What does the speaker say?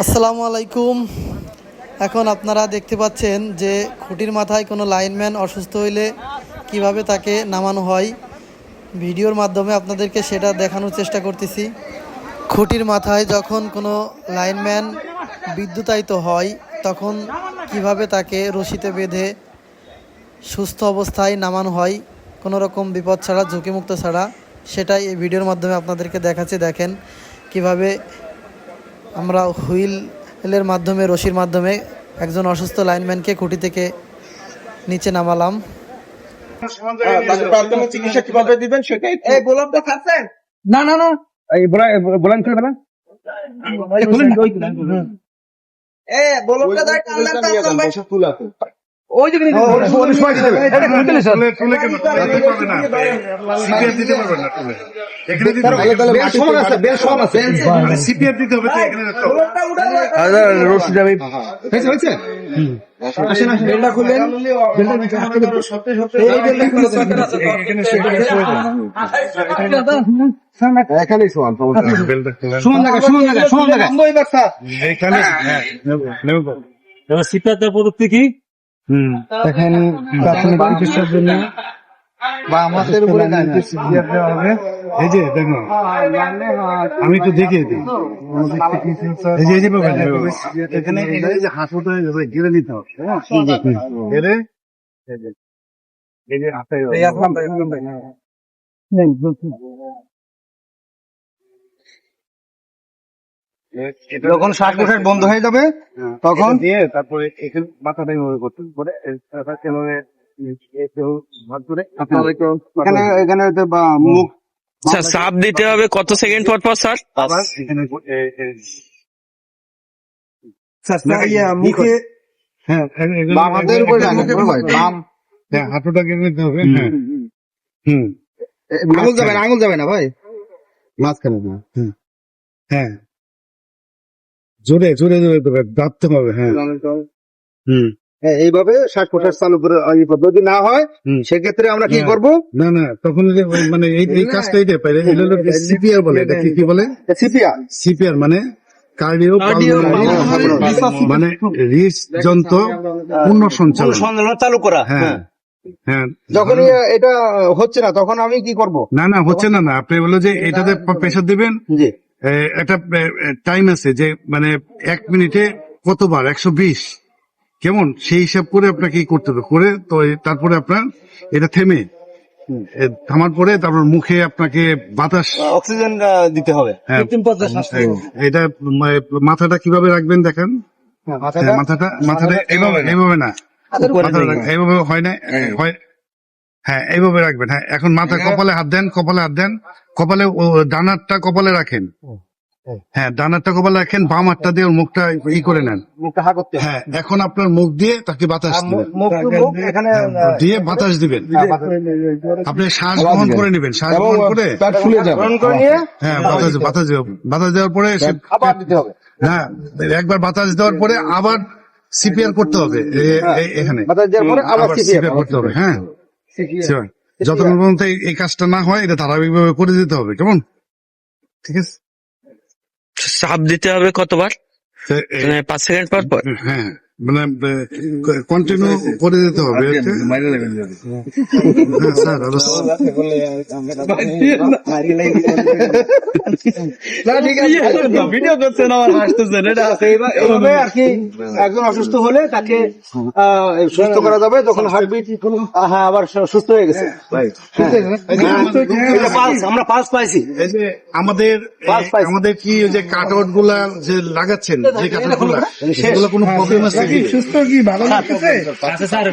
আসসালামু আলাইকুম। এখন আপনারা দেখতে পাচ্ছেন যে খুঁটির মাথায় কোনো লাইনম্যান অসুস্থ হইলে কীভাবে তাকে নামানো হয়। ভিডিওর মাধ্যমে আপনাদেরকে সেটা দেখানোর চেষ্টা করতেছি। খুঁটির মাথায় যখন কোনো লাইনম্যান বিদ্যুতায়িত হয়, তখন কীভাবে তাকে রশিতে বেঁধে সুস্থ অবস্থায় নামানো হয়, কোনো রকম বিপদ ছাড়া, ঝুঁকিমুক্ত ছাড়া, সেটাই এই ভিডিওর মাধ্যমে আপনাদেরকে দেখাচ্ছে। দেখেন কীভাবে আমরা হুইলের মাধ্যমে রশির মাধ্যমে একজন অসুস্থ লাইনম্যানকে খুঁটি থেকে নিচে নামালাম। প্রাথমিক চিকিৎসা কীভাবে দিবেন সেটাই এই গোলাপটা খাচ্ছেন না না না। এই বলেন এ ভাই? ওই যে সিপিআর দিতে পারবেন না তুলে। এখানে দিতে হবে সমান আছে বেশ সমান আছে। সিপিআর দিতে হবে তো এখানে হয়েছে হয়েছে? সমান সমান জায়গা সমান জায়গা এখানে হ্যাঁ। নেব এবার সিপিআর প্রযুক্তি কি? এখন প্রাথমিক চিকিৎসার জন্য বা আমাদের উপরে দেওয়া হবে এই যে দেখো আমি একটু দেখিয়ে দিই এই যে এই যে এখানে এখানে যে হাসপাতাল হয়ে যাবে গেড়ে নিতে হবে হ্যাঁ? এই যে এই যে হাতে আসলাম ভাই আসলাম ভাই এটা যখন শ্বাস প্রশ্বাস বন্ধ হয়ে যাবে তখন দিয়ে তারপরে এখানে মাথাটা করতে এভাবে একটু ভাগ করে আপনার একটু এখানে মুখ স্যার চাপ দিতে হবে কত সেকেন্ড পর পর স্যার? ইয়া, মুখে হ্যাঁ হ্যাঁ হাঁটুটা কেটে হবে হ্যাঁ। হুম আঙুল যাবে না আঙুল যাবে না ভাই। মাঝখানে না হ্যাঁ। জোরে জোরে জোরে দেবে দাঁততে হবে হ্যাঁ। হুম। হ্যাঁ, এইভাবে শ্বাস প্রশ্বাস চালু করে যদি না হয় সেক্ষেত্রে আমরা কি হ্যাঁ। করব? না না তখন মানে এই এই কাজটা এইটা পাই সিপিআর বলে এটা কি কি বলে? সিপিআর। সিপিআর মানে কার্ডিও মানে হৃদযন্ত্র পূর্ণ সঞ্চালন। চালু করা। হ্যাঁ। হ্যাঁ। যখন এটা হচ্ছে না তখন আমি কি করব? না না হচ্ছে না না। আপনি বলো যে এটাতে প্রেশার দিবেন। একটা টাইম আছে যে মানে এক মিনিটে কতবার? একশো বিশ? কেমন? সেই হিসাব করে আপনাকে কি করতে হবে। করে তো তারপরে আপনার এটা থেমে। থামার পরে তারপর মুখে আপনাকে বাতাস অক্সিজেন দিতে হবে। হ্যাঁ, এটা মাথাটা কীভাবে রাখবেন দেখেন? হ্যাঁ, মাথাটা মাথাটা এইভাবে এইভাবে না। এইভাবে হয় না? হয় হ্যাঁ এইভাবে রাখবেন। হ্যাঁ এখন মাথা কপালে হাত দেন কপালে হাত দেন। কপালে ডানারটা কপালে রাখেন। হ্যাঁ ডানারটা কপালে রাখেন বাম হাতটা দিয়ে ওর মুখটা ই করে নেন। মুখটা হা করতে হ্যাঁ এখন আপনার মুখ দিয়ে তাকে বাতাস দিবেন। মুখ টু মুখ এখানে হ্যাঁ, দিয়ে বাতাস দিবেন। আপনি শ্বাস গ্রহণ করে নেবেন শ্বাস গ্রহণ করে ফুলে যাবে। গ্রহণ করে নিয়ে হ্যাঁ বাতাস বাতাস দেব- বাতাস দেওয়ার পরে না একবার বাতাস দেওয়ার পরে আবার সিপিআর করতে হবে এখানে। বাতাস দেওয়ার পরে আবার সিপিআর করতে হবে হ্যাঁ। যতক্ষণ পর্যন্ত এই- এই কাজটা না হয় এটা ধারাবাহিকভাবে করে দিতে হবে কেমন? ঠিক আছে? চাপ দিতে হবে কতবার? মানে পাঁচ সেকেন্ড পর পর? হ্যাঁ। মানে কন্টিনিউ করে দিতে হবে হ্যাঁ, স্যার আরো- না। ঠিক ভিডিও করছেন আমার হাসতেছেন এটা এইভাবে এইভাবে আর কি একজন অসুস্থ হলে তাকে সুস্থ করা যাবে যখন হার্টবিট হ্যাঁ আবার সুস্থ হয়ে গেছে। হ্যাঁ। আমরা পালস পাইছি। আমাদের আমাদের কি ওই যে কাটআউটগুলা যে লাগাচ্ছেন যে কাটআউটগুলা সেগুলো কোনো প্রবলেম আছে? কি? আছে স্যার